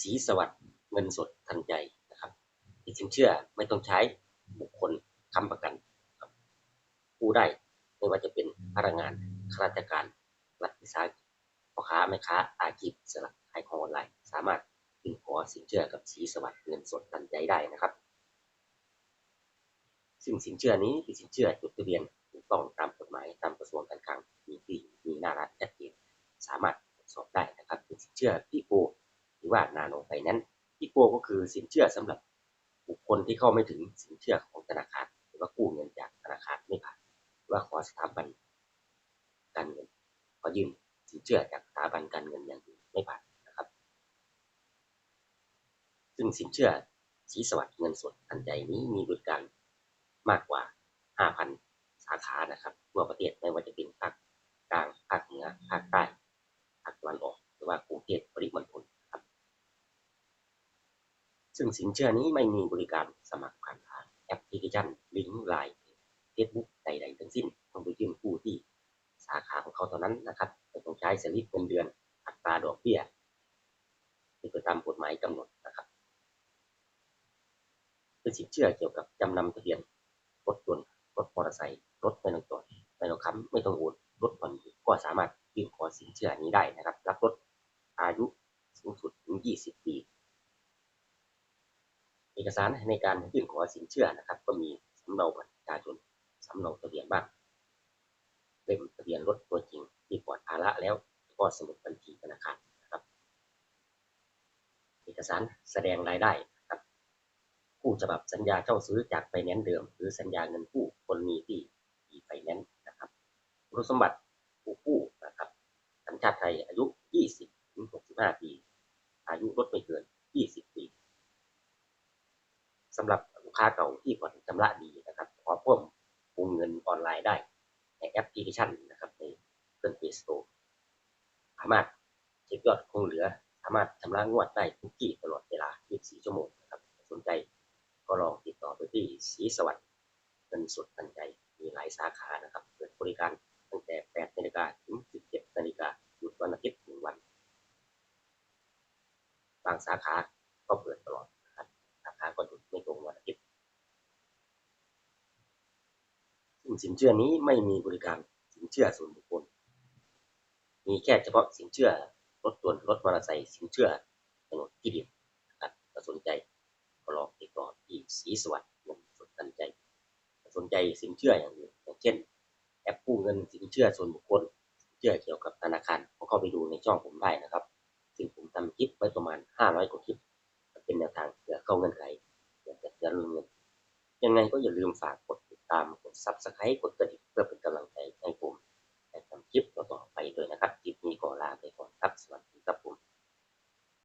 สีสวัสด์เงินสดทันใจนะครับมีสินเชื่อไม่ต้องใช้บุคคลค้ำประกันครับกู้ได้ไม่ว่าจะเป็นพนักงานข้าราชการรัฐวิสาหกิจพ่อค้าแม่ค้าอาชีพอิสระขายของออนไลน์สามารถยื่นขอสินเชื่อกับสีสวัสด์เงินสดทันใจได้นะครับ ซึ่งสินเชื่อนี้เป็นสินเชื่อจดทะเบียนถูกต้องตามกฎหมายตามกระทรวงการคลังมีที่มีหน้ารัฐชัดเจนสามารถตรวจสอบได้นะครับเป็นสินเชื่อพี่โปหรือ ว่านาโนไฟแนนซ์พี่โปก็คือสินเชื่อสำหรับบุคคลที่เข้าไม่ถึงสินเชื่อของธนาคาร หรือว่ากู้เงินจากธนาคารไม่ผ่านหรือว่าขอสถาบันการเงินขอยื่นสินเชื่อจากสถาบันการเงินอย่างอื่นไม่ผ่านนะครับ ซึ่งสินเชื่อสีสวัสดิ์เงินสดทันใจนี้มีบริการมากกว่า 5,000 สาขานะครับทั่วประเทศไม่ว่าจะเป็นภาคกลาง ภาคเหนือ ภาคใต้ ภาคตะวันออก หรือว่ากรุงเทพปริมณฑลนะครับ ซึ่งสินเชื่อนี้ไม่มีบริการสมัครผ่านทางแอปพลิเคชันลิงก์ไลน์เฟซบุ๊กใดๆทั้งสิ้นต้องไปยื่นกู้ที่สาขาของเขาเท่านั้นนะครับต้องใช้สลิปเงินเดือนอัตราดอกเบี้ยที่ไปตามกฎหมายกำหนดนะครับเป็นสินเชื่อเกี่ยวกับจำนำทะเบียนรถยนต์รถมอเตอร์ไซค์รถไม่ต้องจอดไม่ต้องค้ำไม่ต้องโอนรถผ่อนก็สามารถยื่นขอสินเชื่อนี้ได้นะครับ รับรถอายุสูงสุดถึง 20 ปี เอกสารในการยื่นขอสินเชื่อนะครับ ก็มีสำเนาบัตรประชาชนสำเนาทะเบียนบ้านเล่มทะเบียนรถตัวจริงที่ปลอดภาระแล้วก็สมุดบัญชีธนาคารนะครับ เอกสารแสดงรายได้นะครับกู้ฉบับสัญญาเช่าซื้อจากไฟแนนซ์เดิม หรือสัญญาเงินกู้คนมีที่มีไฟแนนซ์นะครับคุณสมบัติผู้กู้นะครับสัญชาติไทยอายุ 20 ถึง 65 ปี อายุลดไม่เกิน 20 ปี สำหรับลูกค้าเก่าที่ผ่อนชำระดีนะครับขอเพิ่มวงเงินออนไลน์ได้ในแอปพลิเคชันนะครับในเครื่อง Play Store สามารถเช็คยอดคงเหลือ สามารถชำระงวดได้ทุกที่ตลอดเวลา 24 ชั่วโมงนะครับสนใจก็ลองติดต่อไปที่สีสวัสดิ์เงินสดทันใจมีหลายสาขานะครับเปิดบริการตั้งแต่ 8 นาฬิกาถึง 17 นาฬิกาหยุดวันอาทิตย์หนึ่งวัน บางสาขาก็เปิดตลอดนะครับ สาขาก็หยุดไม่ตรงวันอาทิตย์ ซึ่ง สินเชื่อนี้ไม่มีบริการสินเชื่อส่วนบุคคล มีแค่เฉพาะสินเชื่อรถยนต์รถมอเตอร์ไซค์สินเชื่อโฉนที่ดินนะครับถ้าสนใจก็ลองติดต่อที่สีสวัสดิ์เงินสดทันใจ สนใจสินเชื่ออย่างอื่นอย่างเช่น แอปกู้เงินสินเชื่อส่วนบุคคลสินเชื่อเกี่ยวกับธนาคารก็เข้าไปดูในช่องผมได้นะครับ ซึ่งผมทำคลิปไว้ประมาณ 500กว่าคลิป เป็นแนวทางเผื่อเข้าเงื่อนไขเผื่อจะเตือนเงินยังไงก็อย่าลืมฝากกด ติดตามกด Subscribe กดกระดิ่ง